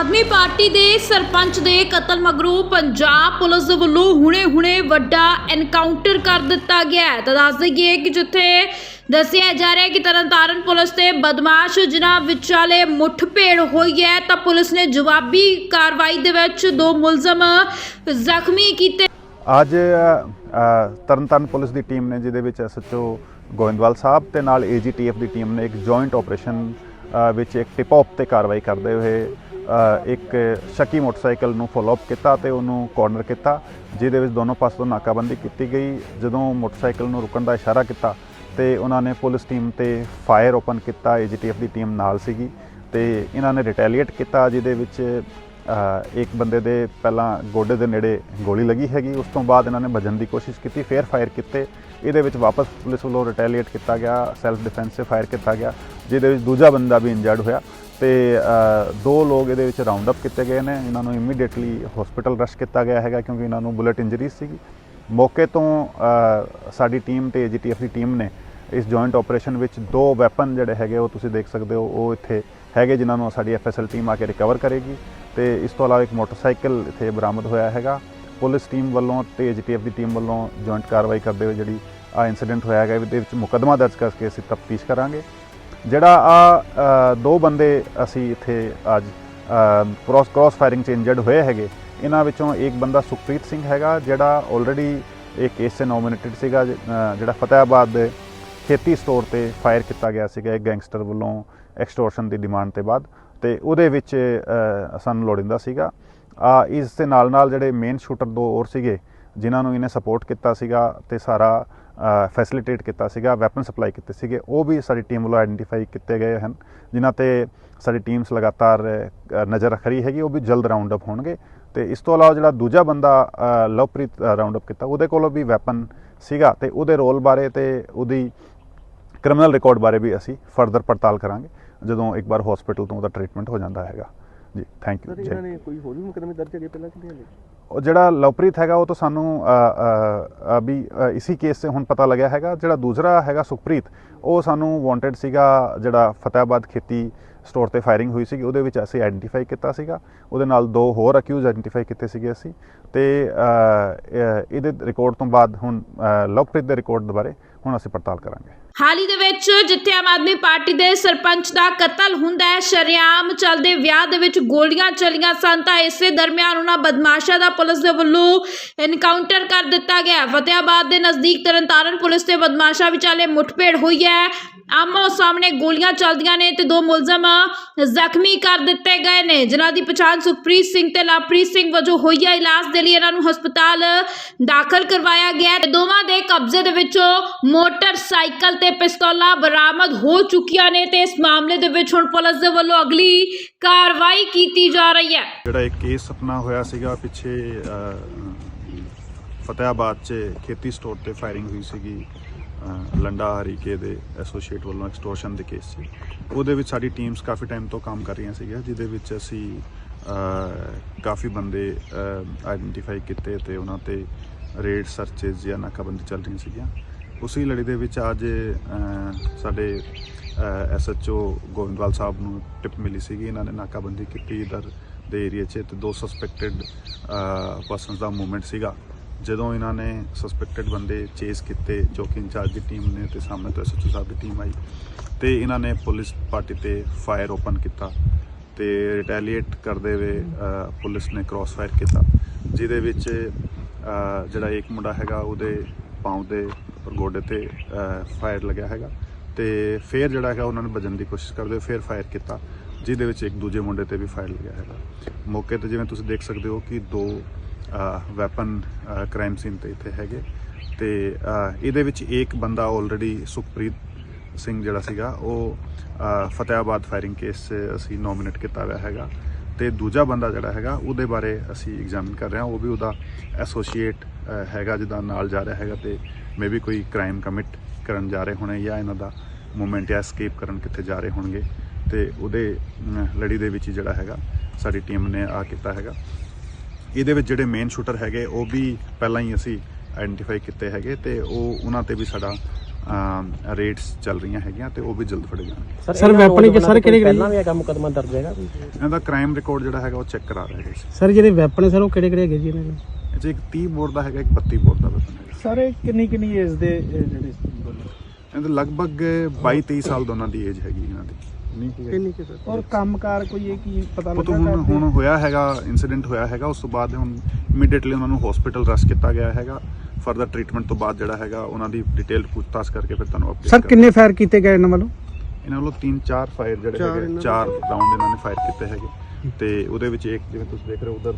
ਆਦਮੀ party ਦੇ ਸਰਪੰਚ ਦੇ ਕਤਲ ਮਗਰੋਂ ਪੰਜਾਬ ਪੁਲਿਸ ਦੇ ਵੱਲੋਂ ਹੁਣੇ-ਹੁਣੇ ਵੱਡਾ ਐਨਕਾਊਂਟਰ ਕਰ ਦਿੱਤਾ ਗਿਆ ਹੈ। ਤਾਂ ਦੱਸ ਦਈਏ ਕਿ ਜਿੱਥੇ ਦੱਸਿਆ ਜਾ ਰਿਹਾ ਹੈ ਕਿ ਤਰਨਤਾਰਨ ਪੁਲਿਸ ਤੇ ਬਦਮਾਸ਼ ਜਿਨ੍ਹਾਂ ਵਿਚਾਲੇ ਮੁੱਠਭੇੜ ਹੋਈ ਹੈ, ਤਾਂ ਪੁਲਿਸ ਨੇ ਜਵਾਬੀ ਕਾਰਵਾਈ ਦੇ ਵਿੱਚ ਦੋ ਮੁਲਜ਼ਮ ਜ਼ਖਮੀ ਕੀਤੇ। ਅੱਜ ਤਰਨਤਾਰਨ ਪੁਲਿਸ ਦੀ ਟੀਮ ਨੇ, ਜਿਹਦੇ ਵਿੱਚ ਐਸਐਚਓ ਗੋਇੰਦਵਾਲ ਸਾਹਿਬ ਤੇ ਨਾਲ ਏਜੀਟੀਐਫ ਦੀ ਟੀਮ ਨੇ ਇੱਕ ਜੁਆਇੰਟ ਆਪਰੇਸ਼ਨ ਵਿੱਚ ਇੱਕ ਟਿਪ ਆਫ ਤੇ ਕਾਰਵਾਈ ਕਰਦੇ ਹੋਏ ਇੱਕ ਸ਼ੱਕੀ ਮੋਟਰਸਾਈਕਲ ਨੂੰ ਫੋਲੋ ਅਪ ਕੀਤਾ ਤੇ ਉਹਨੂੰ ਕਾਰਨਰ ਕੀਤਾ, ਜਿਹਦੇ ਵਿੱਚ ਦੋਨੋਂ ਪਾਸੇ ਤੋਂ ਨਾਕਾਬੰਦੀ ਕੀਤੀ ਗਈ। ਜਦੋਂ ਮੋਟਰਸਾਈਕਲ ਨੂੰ ਰੁਕਣ ਦਾ ਇਸ਼ਾਰਾ ਕੀਤਾ ਤੇ ਉਹਨਾਂ ਨੇ ਪੁਲਿਸ ਟੀਮ ਤੇ ਫਾਇਰ ਓਪਨ ਕੀਤਾ ਏਜੀਟੀਐਫ ਦੀ ਟੀਮ ਨਾਲ ਸੀਗੀ ਤੇ ਇਹਨਾਂ ਨੇ ਰਿਟੈਲੀਏਟ ਕੀਤਾ, ਜਿਹਦੇ ਵਿੱਚ ਇੱਕ ਬੰਦੇ ਦੇ ਪਹਿਲਾਂ ਗੋਡੇ ਦੇ ਨੇੜੇ ਗੋਲੀ ਲੱਗੀ ਹੈਗੀ। ਉਸ ਤੋਂ ਬਾਅਦ ਇਹਨਾਂ ਨੇ ਭੱਜਣ ਦੀ ਕੋਸ਼ਿਸ਼ ਕੀਤੀ, ਫੇਰ ਫਾਇਰ ਕੀਤੇ। ਇਹਦੇ ਵਿੱਚ ਵਾਪਸ ਪੁਲਿਸ ਵੱਲੋਂ ਰਿਟੈਲੀਏਟ ਕੀਤਾ ਗਿਆ ਸੈਲਫ ਡਿਫੈਂਸ 'ਤੇ ਫਾਇਰ ਕੀਤਾ ਗਿਆ, ਜਿਹਦੇ ਵਿੱਚ ਦੂਜਾ ਬੰਦਾ ਵੀ ਇੰਜਰਡ ਹੋਇਆ। ਤੇ ਦੋ ਲੋਕ ਇਹਦੇ ਵਿੱਚ ਰਾਉਂਡ ਅਪ ਕੀਤੇ ਗਏ ਨੇ। ਇਹਨਾਂ ਨੂੰ ਇਮੀਡੀਏਟਲੀ ਹਸਪੀਟਲ ਰਸ਼ ਕੀਤਾ ਗਿਆ ਹੈਗਾ ਕਿਉਂਕਿ ਇਹਨਾਂ ਨੂੰ ਬੁਲੇਟ ਇੰਜਰੀ ਸੀਗੀ। ਮੌਕੇ ਤੋਂ ਸਾਡੀ ਟੀਮ ਤੇ ਏਜੀਟੀਐਫ ਦੀ ਟੀਮ ਨੇ ਇਸ ਜੁਆਇੰਟ ਆਪਰੇਸ਼ਨ ਵਿੱਚ ਦੋ ਵੈਪਨ ਜਿਹੜੇ ਹੈਗੇ ਉਹ ਤੁਸੀਂ ਦੇਖ ਸਕਦੇ ਹੋ, ਉਹ ਇੱਥੇ ਹੈਗੇ ਜਿਨ੍ਹਾਂ ਨੂੰ ਸਾਡੀ ਐਫਐਸਐਲ ਟੀਮ ਆ ਕੇ ਰਿਕਵਰ ਕਰੇਗੀ। ਤੇ ਇਸ ਤੋਂ ਇਲਾਵਾ ਇੱਕ ਮੋਟਰਸਾਈਕਲ ਇੱਥੇ ਬਰਾਮਦ ਹੋਇਆ ਹੈਗਾ। ਪੁਲਿਸ ਟੀਮ ਵੱਲੋਂ ਤੇ ਏਜੀਟੀਐਫ ਦੀ ਟੀਮ ਵੱਲੋਂ ਜੁਆਇੰਟ ਕਾਰਵਾਈ ਕਰਦੇ ਹੋਏ ਜਿਹੜੀ ਆ ਇਨਸੀਡੈਂਟ ਹੋਇਆ ਹੈਗਾ, ਇਹਦੇ ਵਿੱਚ ਮੁਕੱਦਮਾ ਦਰਜ ਕਰਕੇ ਅਸੀਂ ਤਫਤੀਸ਼ ਕਰਾਂਗੇ। ਜਿਹੜਾ ਆ ਦੋ ਬੰਦੇ ਅਸੀਂ ਇੱਥੇ ਅੱਜ ਕ੍ਰਾਸ ਕ੍ਰਾਸ ਫਾਇਰਿੰਗ 'ਚ ਇੰਜਰਡ ਹੋਏ ਹੈਗੇ। ਇਹਨਾਂ ਵਿੱਚੋਂ ਇੱਕ ਬੰਦਾ ਸੁਖਪ੍ਰੀਤ ਸਿੰਘ ਹੈਗਾ, ਜਿਹੜਾ ਆਲਰੇਡੀ ਇੱਕ ਕੇਸ 'ਚ ਨੋਮੀਨੇਟਡ ਸੀਗਾ ਜਿਹੜਾ ਫਤਿਆਬਾਦ ਦੇ ਖੇਤੀ ਸਟੋਰ ਤੇ ਫਾਇਰ ਕੀਤਾ ਗਿਆ ਸੀਗਾ ਇੱਕ ਗੈਂਗਸਟਰ ਵੱਲੋਂ ਐਕਸਟੋਰਸ਼ਨ ਦੀ ਡਿਮਾਂਡ ਤੇ ਬਾਅਦ। ਤੇ ਉਹਦੇ ਵਿੱਚ ਸਾਨੂੰ ਲੋੜਿੰਦਾ ਸੀਗਾ। ਆ, ਇਸ ਦੇ ਨਾਲ ਨਾਲ ਜਿਹੜੇ ਮੇਨ ਸ਼ੂਟਰ ਦੋ ਹੋਰ ਸੀਗੇ, ਜਿਨ੍ਹਾਂ ਨੂੰ ਇਹਨੇ ਸਪੋਰਟ ਕੀਤਾ ਸੀਗਾ, ਤੇ ਸਾਰਾ ਫੈਸਿਲਿਟੇਟ ਕੀਤਾ ਸੀਗਾ ਵੈਪਨ ਸਪਲਾਈ ਕੀਤੇ ਸੀਗੇ, ਉਹ ਵੀ ਸਾਡੀ ਟੀਮ ਵੱਲੋਂ ਆਇਡੈਂਟੀਫਾਈ ਕੀਤੇ ਗਏ ਹਨ, ਜਿਨ੍ਹਾਂ ਤੇ ਸਾਡੀ ਟੀਮਸ ਲਗਾਤਾਰ ਨਜ਼ਰ ਰੱਖ ਰਹੀ ਹੈਗੀ, ਉਹ ਵੀ ਜਲਦ ਰਾਉਂਡ ਅਪ ਹੋਣਗੇ। ਤੇ ਇਸ ਤੋਂ ਇਲਾਵਾ ਜਿਹੜਾ ਦੂਜਾ ਬੰਦਾ ਲਵਪ੍ਰੀਤ ਰਾਉਂਡ ਅਪ ਕੀਤਾ, ਉਹਦੇ ਕੋਲੋਂ ਵੀ ਵੈਪਨ ਸੀਗਾ ਤੇ ਉਹਦੇ ਰੋਲ ਬਾਰੇ ਤੇ ਉਹਦੀ ਕ੍ਰਿਮੀਨਲ ਰਿਕਾਰਡ ਬਾਰੇ ਵੀ ਅਸੀਂ ਫਰਦਰ ਪੜਤਾਲ ਕਰਾਂਗੇ, ਜਦੋਂ ਇੱਕ ਵਾਰ ਹਸਪੀਟਲ ਤੋਂ ਉਹਦਾ ਟ੍ਰੀਟਮੈਂਟ ਹੋ ਜਾਂਦਾ ਹੈਗਾ। ਜੀ ਥੈਂਕ ਯੂ ਸਰ ਇਹਨਾਂ ਨੇ ਕੋਈ ਹੋਰ ਵੀ ਮੁਕਦਮੇ ਦਰਜ ਹੈਗੇ ਪਹਿਲਾਂ ਕਿ ਨਹੀਂ ਹਲੇ? ਉਹ ਜਿਹੜਾ ਲਵਪ੍ਰੀਤ ਹੈਗਾ ਉਹ ਤਾਂ ਸਾਨੂੰ ਅਭੀ ਇਸੀ ਕੇਸ 'ਤੇ ਹੁਣ ਪਤਾ ਲੱਗਿਆ ਹੈਗਾ। ਜਿਹੜਾ ਦੂਸਰਾ ਹੈਗਾ ਸੁਖਪ੍ਰੀਤ ਉਹ ਸਾਨੂੰ ਵਾਂਟਡ ਸੀਗਾ ਜਿਹੜਾ ਫਤਿਆਬਾਦ ਖੇਤੀ ਸਟੋਰ ਤੇ ਫਾਇਰਿੰਗ ਹੋਈ ਸੀਗੀ ਉਹਦੇ ਵਿੱਚ ਅਸੀਂ ਆਇਡੈਂਟੀਫਾਈ ਕੀਤਾ ਸੀਗਾ। ਉਹਦੇ ਨਾਲ ਦੋ ਹੋਰ ਅਕਿਊਜ਼ ਆਇਡੈਂਟੀਫਾਈ ਕੀਤੇ ਸੀਗੇ ਅਸੀਂ। ਤੇ ਇਹਦੇ ਰਿਕਾਰਡ ਤੋਂ ਬਾਅਦ ਹੁਣ ਲਵਪ੍ਰੀਤ ਦੇ ਰਿਕਾਰਡ ਬਾਰੇ ਹੁਣ ਅਸੀਂ ਪੜਤਾਲ ਕਰਾਂਗੇ। ਹਾਲ ਹੀ ਦੇ ਵਿੱਚ ਜਿੱਥੇ ਆਮ ਆਦਮੀ ਪਾਰਟੀ ਦੇ ਸਰਪੰਚ ਦਾ ਕਤਲ ਹੁੰਦਾ ਹੈ, ਸ਼ਰੇਆਮ ਚੱਲਦੇ ਵਿਆਹ ਦੇ ਵਿੱਚ ਗੋਲੀਆਂ ਚੱਲੀਆਂ ਸਨ, ਤਾਂ ਇਸੇ ਦਰਮਿਆਨ ਉਹਨਾਂ ਬਦਮਾਸ਼ਾਂ ਦਾ ਪੁਲਿਸ ਦੇ ਵੱਲੋਂ ਇਨਕਾਊਂਟਰ ਕਰ ਦਿੱਤਾ ਗਿਆ। ਫਤਿਆਬਾਦ ਦੇ ਨਜ਼ਦੀਕ ਤਰਨਤਾਰਨ ਪੁਲਿਸ ਤੇ ਬਦਮਾਸ਼ਾਂ ਵਿਚਾਲੇ ਮੁੱਠਭੇੜ ਹੋਈ ਹੈ। ਆਮੋ ਸਾਹਮਣੇ ਗੋਲੀਆਂ ਚੱਲਦੀਆਂ ਨੇ ਤੇ ਦੋ ਮੁਲਜ਼ਮ ਜ਼ਖਮੀ ਕਰ ਦਿੱਤੇ ਗਏ ਨੇ। ਜਿਨ੍ਹਾਂ ਦੀ ਪਛਾਣ ਸੁਖਪ੍ਰੀਤ ਸਿੰਘ ਤੇ ਲਵਪ੍ਰੀਤ ਸਿੰਘ ਵਜੋਂ ਹੋਈ ਹੈ ਇਲਾਜ ਦੇ ਲਈ ਇਹਨਾਂ ਨੂੰ ਹਸਪਤਾਲ ਦਾਖਲ ਕਰਵਾਇਆ ਗਿਆ ਤੇ ਦੋਵਾਂ ਦੇ ਕਬਜ਼ੇ ਦੇ ਵਿੱਚੋਂ ਮੋਟਰਸਾਈਕਲ ਤੇ ਪਿਸਤੌਲਾਂ ਬਰਾਮਦ ਹੋ ਚੁੱਕੀਆਂ ਨੇ ਤੇ ਇਸ ਮਾਮਲੇ ਦੇ ਵਿੱਚ ਹੁਣ ਪੁਲਿਸ ਦੇ ਵੱਲੋਂ ਅਗਲੀ ਕਾਰਵਾਈ ਕੀਤੀ ਜਾ ਰਹੀ ਹੈ। ਜਿਹੜਾ ਇੱਕ ਕੇਸ ਆਪਣਾ ਹੋਇਆ ਸੀਗਾ ਪਿੱਛੇ ਅ, ਫਤਿਆਬਾਦ 'ਚ ਖੇਤੀ ਸਟੋਰ ਤੇ ਫਾਇਰਿੰਗ ਹੋਈ ਸੀਗੀ। ਲੰਡਾ ਹਰੀਕੇ ਦੇ ਐਸੋਸੀਏਟ ਵੱਲੋਂ ਐਕਸਟੋਰਸ਼ਨ ਦੇ ਕੇਸ ਸੀ। ਉਹਦੇ ਵਿੱਚ ਸਾਡੀ ਟੀਮਸ ਕਾਫੀ ਟਾਈਮ ਤੋਂ ਕੰਮ ਕਰ ਰਹੀਆਂ ਸੀਗੀਆਂ ਜਿਹਦੇ ਵਿੱਚ ਅਸੀਂ ਕਾਫੀ ਬੰਦੇ ਆਇਡੈਂਟੀਫਾਈ ਕੀਤੇ ਤੇ ਉਹਨਾਂ ਤੇ ਰੇਡ ਸਰਚੇਜ਼ ਜਾਂ ਨਾਕਾਬੰਦੀ ਚੱਲ ਰਹੀਆਂ ਸੀਗੀਆਂ। ਉਸੇ ਲੜੀ ਦੇ ਵਿੱਚ ਅੱਜ ਅ, ਸਾਡੇ ਐਸਐਚਓ ਗੋਇੰਦਵਾਲ ਸਾਹਿਬ ਨੂੰ ਟਿਪ ਮਿਲੀ ਸੀਗੀ। ਇਹਨਾਂ ਨੇ ਨਾਕਾਬੰਦੀ ਕੀਤੀ। ਇਧਰ ਦੇ ਏਰੀਆ 'ਚ ਤੇ ਦੋ ਸਸਪੈਕਟਡ ਪਰਸਨਸ ਦਾ ਮੂਵਮੈਂਟ ਸੀਗਾ। ਜਦੋਂ ਇਹਨਾਂ ਨੇ ਸਸਪੈਕਟਡ ਬੰਦੇ ਚੇਸ ਕੀਤੇ ਚੌਕੀ ਇੰਚਾਰਜ ਦੀ ਟੀਮ ਨੇ ਤੇ ਸਾਹਮਣੇ ਤੋਂ ਐਸਐਚਓ ਸਾਹਿਬ ਦੀ ਟੀਮ ਆਈ, ਤੇ ਇਹਨਾਂ ਨੇ ਪੁਲਿਸ ਪਾਰਟੀ ਤੇ ਫਾਇਰ ਓਪਨ ਕੀਤਾ ਤੇ ਰਿਟੈਲੀਏਟ ਕਰਦੇ ਹੋਏ ਪੁਲਿਸ ਨੇ ਕ੍ਰਾਸ ਫਾਇਰ ਕੀਤਾ, ਜਿਹਦੇ ਵਿੱਚ ਜਿਹੜਾ ਇੱਕ ਮੁੰਡਾ ਹੈਗਾ ਉਹਦੇ ਪਾਉਂ ਦੇ ਔਰ ਗੋਡੇ ਤੇ ਫਾਇਰ ਲੱਗਿਆ ਹੈਗਾ ਤੇ ਫਿਰ ਜਿਹੜਾ ਹੈਗਾ ਉਹਨਾਂ ਨੇ ਭੱਜਣ ਦੀ ਕੋਸ਼ਿਸ਼ ਕਰਦੇ ਹੋਏ ਫਿਰ ਫਾਇਰ ਕੀਤਾ, ਜਿਹਦੇ ਵਿੱਚ ਇੱਕ ਦੂਜੇ ਮੁੰਡੇ ਤੇ ਵੀ ਫਾਇਰ ਲੱਗਿਆ ਹੈਗਾ। ਮੌਕੇ ਤੇ ਜਿਵੇਂ ਤੁਸੀਂ ਦੇਖ ਸਕਦੇ ਹੋ ਕਿ ਦੋ ਵੈਪਨ ਕ੍ਰਾਈਮ ਸੀਨ ਤੇ ਇੱਥੇ ਹੈਗੇ। ਤੇ ਇਹਦੇ ਵਿੱਚ ਇੱਕ ਬੰਦਾ ਆਲਰੇਡੀ ਸੁਖਪ੍ਰੀਤ ਸਿੰਘ ਜਿਹੜਾ ਸੀਗਾ ਉਹ ਅ, ਫਤਿਆਬਾਦ ਫਾਇਰਿੰਗ ਕੇਸ 'ਚ ਅਸੀਂ ਨੋਮੀਨੇਟ ਕੀਤਾ ਹੋਇਆ ਹੈਗਾ। ਤੇ ਦੂਜਾ ਬੰਦਾ ਜਿਹੜਾ ਹੈਗਾ ਉਹਦੇ ਬਾਰੇ ਅਸੀਂ ਐਗਜ਼ਾਮਿਨ ਕਰ ਰਹੇ ਹਾਂ। ਉਹ ਵੀ ਉਹਦਾ ਐਸੋਸੀਏਟ ਹੈਗਾ ਜਿਹਦਾ ਨਾਲ ਜਾ ਰਿਹਾ ਹੈਗਾ ਤੇ ਮੇਬੀ ਕੋਈ ਕ੍ਰਾਈਮ ਕਮਿਟ ਕਰਨ ਜਾ ਰਹੇ ਹੋਣੇ ਜਾਂ ਇਹਨਾਂ ਦਾ ਮੂਵਮੈਂਟ ਜਾਂ ਐਸਕੇਪ ਕਰਨ ਕਿੱਥੇ ਜਾ ਰਹੇ ਹੋਣਗੇ। ਤੇ ਉਹਦੇ ਲੜੀ ਦੇ ਵਿੱਚ ਜਿਹੜਾ ਹੈਗਾ ਸਾਡੀ ਟੀਮ ਨੇ ਆ ਕੀਤਾ ਹੈਗਾ। ਇਹਦੇ ਵਿੱਚ ਜਿਹੜੇ ਮੇਨ ਸ਼ੂਟਰ ਹੈਗੇ ਉਹ ਵੀ ਪਹਿਲਾਂ ਹੀ ਅਸੀਂ ਆਇਡੈਂਟੀਫਾਈ ਕੀਤੇ ਹੈਗੇ ਤੇ ਉਹ ਉਹਨਾਂ ਤੇ ਵੀ ਸਾਡਾ ਰੇਟਸ ਚੱਲ ਰਹੀਆਂ ਹੈਗੀਆਂ ਤੇ ਉਹ ਵੀ ਜਲਦ ਫੜੇ ਜਾਣਗੇ। ਸਰ ਵੈਪਨ ਕਿ ਸਰ ਕਿਹੜੇ ਪਹਿਲਾਂ ਵੀ ਇਹ ਕੰਮ ਮੁਕਦਮਾ ਦਰਜ ਹੈਗਾ? ਇਹਨਾਂ ਦਾ ਕ੍ਰਾਈਮ ਰਿਕਾਰਡ ਜਿਹੜਾ ਹੈਗਾ ਉਹ ਚੈੱਕ ਕਰਾ ਰਹੇ ਹੈਗੇ ਸਰ ਜਿਹੜੇ ਵੈਪਨ ਸਰ ਉਹ ਕਿਹੜੇ ਕਿਹੜੇ ਹੈਗੇ ਜੀ ਇਹਨਾਂ ਦੇ? ਇਹ 'ਚ ਇੱਕ 30 ਬੋਰ ਦਾ ਹੈਗਾ ਇੱਕ 32 ਬੋਰ ਦਾ weapon ਹੈਗਾ। ਸਾਰੇ ਕਿੰਨੀ ਕਿੰਨੀ ਏਜ ਦੇ ਜਿਹੜੇ ਇਹਨਾਂ ਦੇ ਲਗਭਗ 22 23 ਸਾਲ ਦੋਨਾਂ ਦੀ ਏਜ ਹੈਗੀ ਇਹਨਾਂ ਦੀ। ਨਹੀਂ ਕੀ ਕਿੰਨੀ ਕਿ ਔਰ ਕੰਮਕਾਰ ਕੋਈ ਇਹ ਕੀ ਪਤਾ ਉਹ ਤਾਂ ਹੁਣ ਹੁਣ ਹੋਇਆ ਹੈਗਾ ਇਨਸੀਡੈਂਟ ਹੋਇਆ ਹੈਗਾ ਉਸ ਤੋਂ ਬਾਅਦ ਹੁਣ ਇਮੀਡੀਏਟਲੀ ਉਹਨਾਂ ਨੂੰ ਹਸਪੀਟਲ ਰਸ਼ ਕੀਤਾ ਗਿਆ ਹੈਗਾ। ਫਰਦਰ ਟ੍ਰੀਟਮੈਂਟ ਤੋਂ ਬਾਅਦ ਜਿਹੜਾ ਹੈਗਾ ਉਹਨਾਂ ਦੀ ਡਿਟੇਲ ਪੁੱਛਤਾਛ ਕਰਕੇ ਫਿਰ ਤੁਹਾਨੂੰ ਅਪਡੇਟ ਸਰ ਕਿੰਨੇ ਫਾਇਰ ਕੀਤੇ ਗਏ ਇਹਨਾਂ ਵੱਲੋਂ? ਇਹਨਾਂ ਵੱਲੋਂ 3-4 ਫਾਇਰ ਜਿਹੜੇ ਚਾਰ ਹੈਗੇ ਇਹਨਾਂ ਦੇ- ਚਾਰ ਰਾਉਂਡ ਇਹਨਾਂ ਨੇ ਫਾਇਰ ਕੀਤੇ ਹੈਗੇ। ਤੇ ਉਹਦੇ ਵਿੱਚ ਇੱਕ ਜਿਵੇਂ ਤੁਸੀਂ ਦੇਖ ਰਹੇ ਹੋ ਉਧਰ